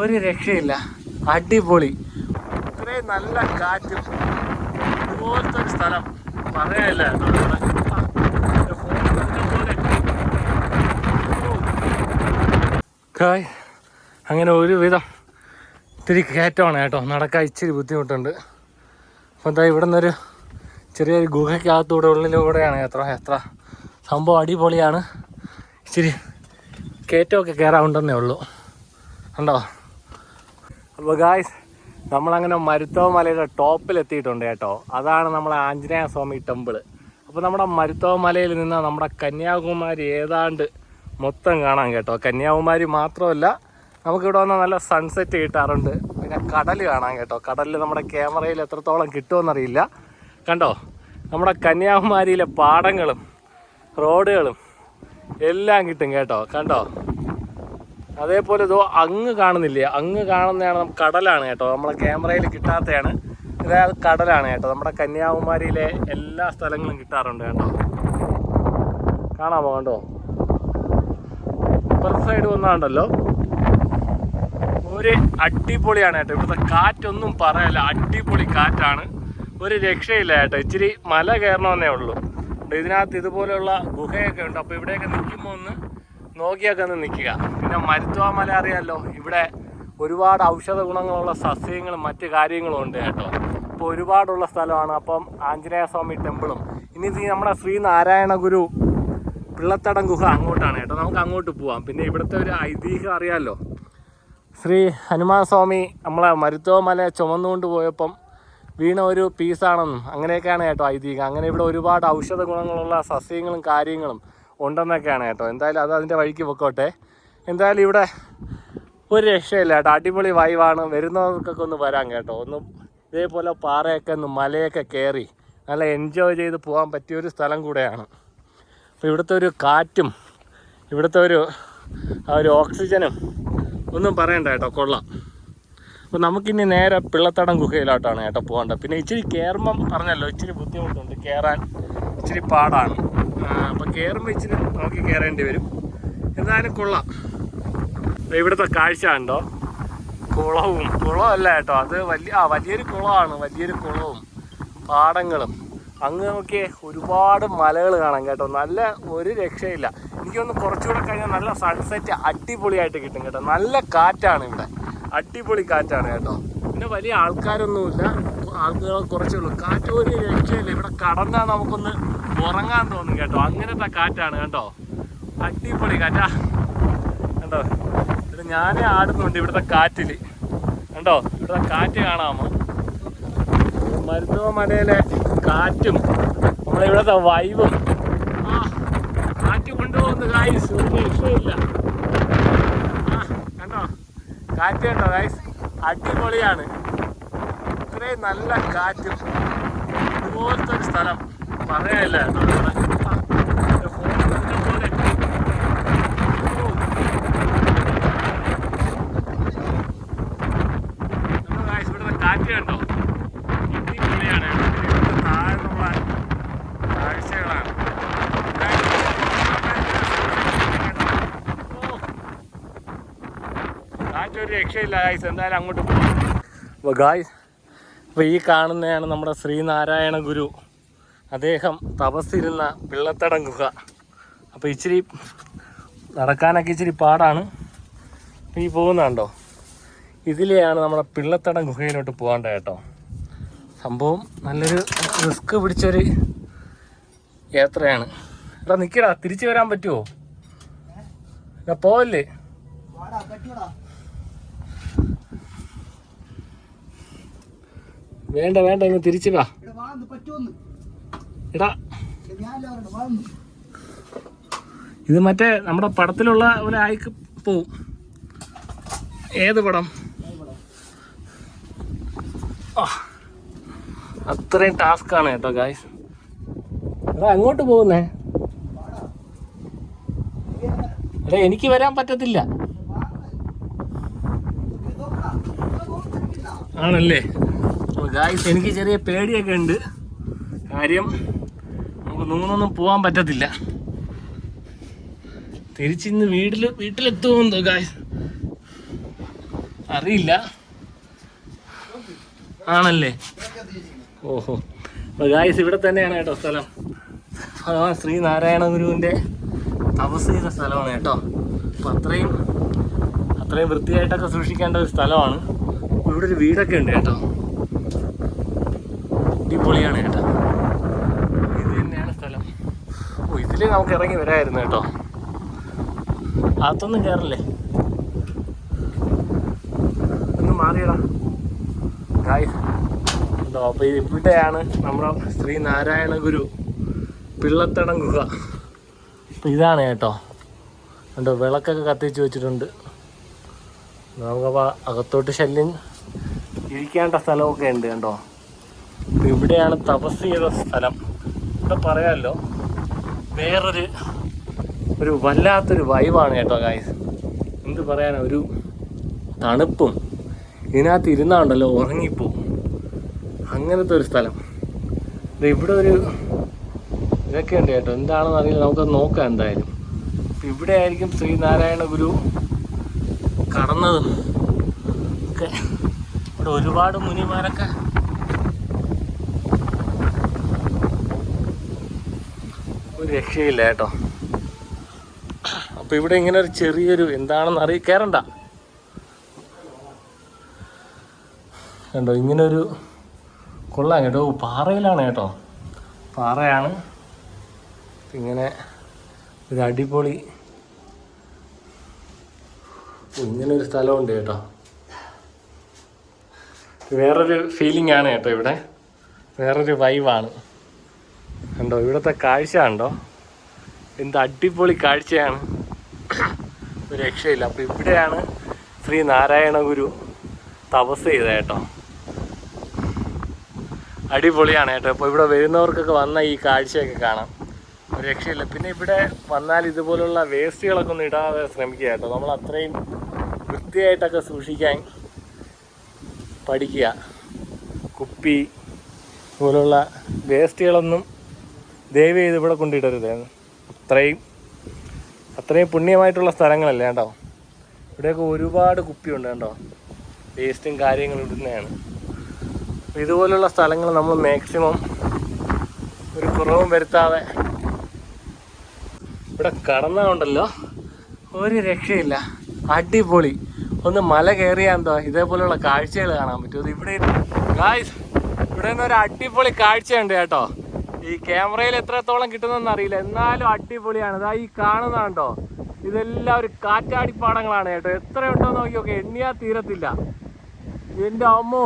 ഒരു രക്ഷയില്ല. അടിപൊളി. ഇത്രയും നല്ല കാറ്റും ഇതുപോലത്തെ ഒരു സ്ഥലം പറയാനില്ല. കായ് അങ്ങനെ ഒരുവിധം ഇത്തിരി കയറ്റമാണ് കേട്ടോ. നടക്കാൻ ഇച്ചിരി ബുദ്ധിമുട്ടുണ്ട്. അപ്പോൾ എന്താ ഇവിടെ നിന്നൊരു ചെറിയൊരു ഗുഹയ്ക്കകത്തൂടെ ഉള്ളിലൂടെയാണ് എത്ര യാത്ര സംഭവം അടിപൊളിയാണ്. ഇച്ചിരി കയറ്റമൊക്കെ കയറാറുണ്ടെന്നേ ഉള്ളൂ. ഉണ്ടോ അപ്പോൾ ഗായ്സ് നമ്മളങ്ങനെ മരുത്തവ മലയുടെ ടോപ്പിൽ എത്തിയിട്ടുണ്ട് കേട്ടോ. അതാണ് നമ്മളെ ആഞ്ജനേയ സ്വാമി ടെമ്പിൾ അപ്പോൾ നമ്മുടെ മരുത്തവ മലയിൽ നിന്ന് നമ്മുടെ കന്യാകുമാരി ഏതാണ്ട് മൊത്തം കാണാം കേട്ടോ. കന്യാകുമാരി മാത്രമല്ല നമുക്കിവിടെ വന്നാൽ നല്ല സൺസെറ്റ് കിട്ടാറുണ്ട്. പിന്നെ കടൽ കാണാം കേട്ടോ. കടലിൽ നമ്മുടെ ക്യാമറയിൽ എത്രത്തോളം കിട്ടുമെന്നറിയില്ല. കണ്ടോ? നമ്മുടെ കന്യാകുമാരിയിലെ പാടങ്ങളും റോഡുകളും എല്ലാം കിട്ടും കേട്ടോ. കണ്ടോ? അതേപോലെ ഇതോ അങ്ങ് കാണുന്നില്ലേ? അങ്ങ് കാണുന്നതാണ് കടലാണ് കേട്ടോ. നമ്മളെ ക്യാമറയിൽ കിട്ടാത്തതാണ് അതായത് കടലാണ് കേട്ടോ. നമ്മുടെ കന്യാകുമാരിയിലെ എല്ലാ സ്ഥലങ്ങളും കിട്ടാറുണ്ട് കേട്ടോ. കാണാമോ കണ്ടോ? ഇപ്പുറത്തെ സൈഡ് വന്നാണ്ടല്ലോ. ഒരു അടിപൊളിയാണ് കേട്ടോ. ഇവിടുത്തെ കാറ്റൊന്നും പറയല്ല. അടിപൊളി കാറ്റാണ്. ഒരു രക്ഷയില്ല കേട്ടോ. ഇച്ചിരി മല കയറണമെന്നേ ഉള്ളൂ. ഇതിനകത്ത് ഇതുപോലെയുള്ള ഗുഹയൊക്കെ ഉണ്ട്. അപ്പോൾ ഇവിടെയൊക്കെ നിൽക്കുമ്പോൾ ഒന്ന് നോക്കിയൊക്കെ ഒന്ന് നിൽക്കുക. പിന്നെ മരുത്വ മല അറിയാമല്ലോ ഇവിടെ ഒരുപാട് ഔഷധ ഗുണങ്ങളുള്ള സസ്യങ്ങളും മറ്റു കാര്യങ്ങളും ഉണ്ട് കേട്ടോ. അപ്പോൾ ഒരുപാടുള്ള സ്ഥലമാണ്. അപ്പം ആഞ്ജനേയ സ്വാമി ടെമ്പിളും. ഇനി നമ്മുടെ ശ്രീനാരായണ ഗുരു പിള്ളത്തടം ഗുഹ അങ്ങോട്ടാണ് കേട്ടോ. നമുക്ക് അങ്ങോട്ട് പോവാം. പിന്നെ ഇവിടുത്തെ ഒരു ഐതിഹ്യം അറിയാമല്ലോ ശ്രീ ഹനുമാൻ സ്വാമി നമ്മളെ മരുത്തോ മല ചുമന്നുകൊണ്ട് പോയപ്പം വീണ ഒരു പീസാണെന്നും അങ്ങനെയൊക്കെയാണ് കേട്ടോ ഐതിഹ്യം. അങ്ങനെ ഇവിടെ ഒരുപാട് ഔഷധ ഗുണങ്ങളുള്ള സസ്യങ്ങളും കാര്യങ്ങളും ഉണ്ടെന്നൊക്കെയാണ് കേട്ടോ. എന്തായാലും അത് അതിന്റെ വഴിക്ക് പൊക്കോട്ടെ. എന്തായാലും ഇവിടെ ഒരു രക്ഷയില്ല കേട്ടോ. അടിപൊളി വൈവാണ് വരുന്നവർക്കൊക്കെ ഒന്ന് വരാം കേട്ടോ. ഒന്ന് ഇതേപോലെ പാറയൊക്കെ ഒന്ന് മലയൊക്കെ കയറി നല്ല എൻജോയ് ചെയ്ത് പോകാൻ പറ്റിയ ഒരു സ്ഥലം കൂടെയാണ്. അപ്പോൾ ഇവിടുത്തെ ഒരു കാറ്റും ഇവിടുത്തെ ഒരു ആ ഒരു ഓക്സിജനും ഒന്നും പറയണ്ട കേട്ടോ. കൊള്ളാം. അപ്പോൾ നമുക്കിനി നേരെ പിള്ളത്തടം ഗുഹയിലോട്ടാണ് കേട്ടോ പോകേണ്ടത്. പിന്നെ ഇച്ചിരി കയറുമ്പം പറഞ്ഞല്ലോ ഇച്ചിരി ബുദ്ധിമുട്ടുണ്ട്. കയറാൻ ഇച്ചിരി പാടാണ്. അപ്പം കയറുമ്പോൾ ഇച്ചിരി നോക്കി കയറേണ്ടി വരും. എന്നാലും കൊള്ളാം. ഇവിടുത്തെ കാഴ്ച ഉണ്ടോ കുളവും. കുളമല്ല കേട്ടോ അത് വലിയ ആ വലിയൊരു കുളമാണ്. വലിയൊരു കുളവും പാടങ്ങളും. അങ്ങ് നോക്കിയേ ഒരുപാട് മലകൾ കാണാം കേട്ടോ. നല്ല ഒരു രക്ഷയില്ല. എനിക്കൊന്ന് കുറച്ചുകൂടെ കഴിഞ്ഞാൽ നല്ല സൺസെറ്റ് അടിപൊളിയായിട്ട് കിട്ടും കേട്ടോ. നല്ല കാറ്റാണ് ഇവിടെ. അടിപൊളി കാറ്റാണ് കേട്ടോ. പിന്നെ വലിയ ആൾക്കാരൊന്നുമില്ല. ആൾക്കാർ കുറച്ചേ ഉള്ളൂ. കാറ്റ് ഒരു രക്ഷയില്ല ഇവിടെ കടന്നാൽ നമുക്കൊന്ന് ഉറങ്ങാൻ തോന്നും കേട്ടോ. അങ്ങനത്തെ കാറ്റാണ് കേട്ടോ അടിപൊളി കാറ്റാ. കണ്ടോ? ഇവിടെ ഞാനേ ആടുന്നുണ്ട് ഇവിടുത്തെ കാറ്റിൽ. കണ്ടോ? ഇവിടുത്തെ കാറ്റ് കാണാമോ? മരുത്തുവ മലയിലെ കാറ്റും നമ്മളിവിടുത്തെ വൈബും കാറ്റ് കൊണ്ടുപോകുന്ന ഗായ്സ് ഒരു രക്ഷയില്ല ആ കണ്ടോ? കാറ്റ് കണ്ടോ ഗായ്സ് അടിപൊളിയാണ്. ഇത്രയും നല്ല കാറ്റും. ഇതുപോലത്തെ ഒരു സ്ഥലം. കണ്ടോ. രക്ഷയില്ല എന്തായാലും അങ്ങോട്ട് പോകാം അപ്പോൾ ഗായ്സ് അപ്പോൾ ഈ കാണുന്നതാണ് നമ്മുടെ ശ്രീനാരായണ ഗുരു അദ്ദേഹം തപസ്സിരുന്ന പിള്ളത്തടം ഗുഹ അപ്പോൾ ഇച്ചിരി നടക്കാനൊക്കെ ഇച്ചിരി പാടാണ്. ഈ പോകുന്നുണ്ടോ? ഇതിലെയാണ് നമ്മുടെ പിള്ളത്തടം ഗുഹയിലോട്ട് പോകേണ്ടത് കേട്ടോ. സംഭവം നല്ലൊരു റിസ്ക് പിടിച്ചൊരു യാത്രയാണ്. എടാ നിൽക്കടാ തിരിച്ചു വരാൻ പറ്റുമോ എടാ പോവല്ലേ? വേണ്ട വേണ്ട ഇങ്ങ് തിരിച്ചു വാ. എടാ. ഇത് മറ്റേ നമ്മുടെ പടത്തിലുള്ള ഒരു ആയിക്ക് പോവും. ഏത് പടം? അത്രയും ടാസ്ക് ആണ് കേട്ടോ ഗായ്സ് എടാ അങ്ങോട്ട് പോകുന്നേ? എടാ എനിക്ക് വരാൻ പറ്റത്തില്ല. ആണല്ലേ? ഗായ്സ് എനിക്ക് ചെറിയ പേടിയൊക്കെ ഉണ്ട്. കാര്യം നമുക്ക് നൂന്നൊന്നും പോകാൻ പറ്റത്തില്ല. തിരിച്ചിന്ന് വീട്ടിൽ വീട്ടിലെത്തുമെന്തോ ഗായ്സ് അറിയില്ല. ആണല്ലേ? ഓഹോ. ഗായ്സ് ഇവിടെ തന്നെയാണ് കേട്ടോ സ്ഥലം. ഭഗവാൻ ശ്രീനാരായണ ഗുരുവിന്റെ തപസ് ചെയ്ത സ്ഥലമാണ് കേട്ടോ. അപ്പം അത്രയും അത്രയും വൃത്തിയായിട്ടൊക്കെ സൂക്ഷിക്കേണ്ട ഒരു സ്ഥലമാണ്. ഇവിടെ ഒരു വീടൊക്കെ ഉണ്ട് കേട്ടോ. അടിപൊളിയാണ് കേട്ടോ ഇത് തന്നെയാണ് സ്ഥലം ഓ ഇതിൽ നമുക്ക് ഇറങ്ങി വരായിരുന്നു കേട്ടോ. അകത്തൊന്നും കയറില്ലേ ഒന്ന് മാറിയടാ. ഗായ് ഉണ്ടോ അപ്പോൾ ഇവിടെയാണ് നമ്മുടെ ശ്രീ നാരായണ ഗുരു പിള്ളത്തടം ഗുഹ അപ്പൊ ഇതാണ് കേട്ടോ. കണ്ടോ വിളക്കൊക്കെ കത്തിച്ച് വെച്ചിട്ടുണ്ട്. നമുക്കപ്പോൾ അകത്തോട്ട് ശല്യം ഇരിക്കേണ്ട സ്ഥലമൊക്കെ ഉണ്ട് കണ്ടോ. ഇവിടെയാണ് തപസ് ചെയ്ത സ്ഥലം. ഇവിടെ പറയാമല്ലോ വേറൊരു ഒരു വല്ലാത്തൊരു വൈവാണ് കേട്ടോ ഗായ്സ് എന്ത് പറയാനാ ഒരു തണുപ്പും ഇതിനകത്ത് ഇരുന്നാണ്ടല്ലോ ഉറങ്ങിപ്പോവും അങ്ങനത്തെ ഒരു സ്ഥലം. ഇവിടെ ഒരു ഇതൊക്കെ ഉണ്ട് കേട്ടോ എന്താണെന്ന് അറിയില്ല നമുക്കത് നോക്കാം എന്തായാലും. ഇവിടെ ആയിരിക്കും ശ്രീനാരായണ ഗുരു കടന്നതും. ഒക്കെ ഇവിടെ ഒരുപാട് മുനിമാരൊക്കെ രക്ഷയില്ല കേട്ടോ. അപ്പൊ ഇവിടെ ഇങ്ങനെ ഒരു ചെറിയൊരു എന്താണെന്ന് അറിയ കയറണ്ട കണ്ടോ ഇങ്ങനൊരു കൊള്ളാം കേട്ടോ. പാറയിലാണ് കേട്ടോ. പാറയാണ്. ഇങ്ങനെ ഒരു അടിപൊളി ഇങ്ങനൊരു സ്ഥലമുണ്ട് കേട്ടോ. വേറൊരു ഫീലിംഗ് ആണ് കേട്ടോ ഇവിടെ. വേറൊരു വൈവാണ് കണ്ടോ ഇവിടുത്തെ കാഴ്ച കണ്ടോ? എന്ത് അടിപൊളി കാഴ്ചയാണ്. ഒരു രക്ഷയില്ല. അപ്പോൾ ഇവിടെയാണ് ശ്രീ നാരായണ ഗുരു തപസ് ചെയ്തത് കേട്ടോ. അടിപൊളിയാണ് കേട്ടോ. ഇപ്പോൾ ഇവിടെ വരുന്നവർക്കൊക്കെ വന്ന ഈ കാഴ്ചയൊക്കെ കാണാം. ഒരു രക്ഷയില്ല. പിന്നെ ഇവിടെ വന്നാൽ ഇതുപോലുള്ള വേസ്റ്റുകളൊക്കെ ഒന്നും ഇടാതെ ശ്രമിക്കുക കേട്ടോ. നമ്മൾ അത്രയും വൃത്തിയായിട്ടൊക്കെ സൂക്ഷിക്കാൻ പഠിക്കുക. കുപ്പി പോലുള്ള വേസ്റ്റുകളൊന്നും ദയവ് ചെയ്ത് ഇവിടെ കൊണ്ടിടരുത് അത്രയും അത്രയും പുണ്യമായിട്ടുള്ള സ്ഥലങ്ങളല്ലേ കേട്ടോ ഇവിടെയൊക്കെ ഒരുപാട് കുപ്പിയുണ്ട് കേട്ടോ വേസ്റ്റും കാര്യങ്ങളും ഇടുന്നതാണ്. ഇതുപോലുള്ള സ്ഥലങ്ങൾ നമ്മൾ മാക്സിമം ഒരു കുറവും വരുത്താതെ ഇവിടെ കടന്നുണ്ടല്ലോ ഒരു രക്ഷയില്ല. അടിപൊളി. ഒന്ന് മല കയറിയാൽ എന്തോ? ഇതേപോലെയുള്ള കാഴ്ചകൾ കാണാൻ പറ്റും. ഇവിടെ ഗായ്സ് ഇവിടെ നിന്ന് ഒരു അടിപൊളി കാഴ്ചയുണ്ട് കേട്ടോ. ഈ ക്യാമറയിൽ എത്രത്തോളം കിട്ടുന്നെന്ന് അറിയില്ല. എന്നാലും അടിപൊളിയാണ്. ഇതാ ഈ കാണുന്നതുണ്ടോ ഇതെല്ലാം ഒരു കാറ്റാടിപ്പാടങ്ങളാണ് കേട്ടോ. എത്ര ഉണ്ടോ നോക്കി നോക്കി എണ്ണിയാ തീരത്തില്ല. എന്റെ അമ്മോ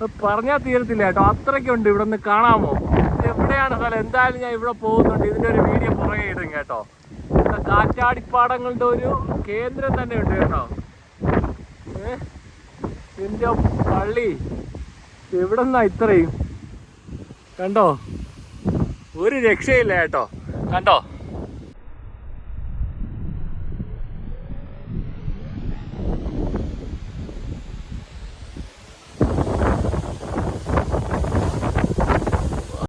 പറഞ്ഞാ പറഞ്ഞാൽ തീരത്തില്ല കേട്ടോ. അത്രയ്ക്കുണ്ട് ഇവിടെ നിന്ന് കാണാമോ? എവിടെയാണ് സ്ഥലം? എന്തായാലും ഞാൻ ഇവിടെ പോകുന്നുണ്ട്. ഇതിന്റെ ഒരു വീഡിയോ പുറകെ ഇടും കേട്ടോ. ഇവിടെ കാറ്റാടിപ്പാടങ്ങളുടെ ഒരു കേന്ദ്രം തന്നെ ഉണ്ട് കേട്ടോ? എന്റെ പള്ളി. എവിടെ നിന്നാ ഇത്രയും? കണ്ടോ? ഒരു രക്ഷയില്ല കേട്ടോ. കണ്ടോ?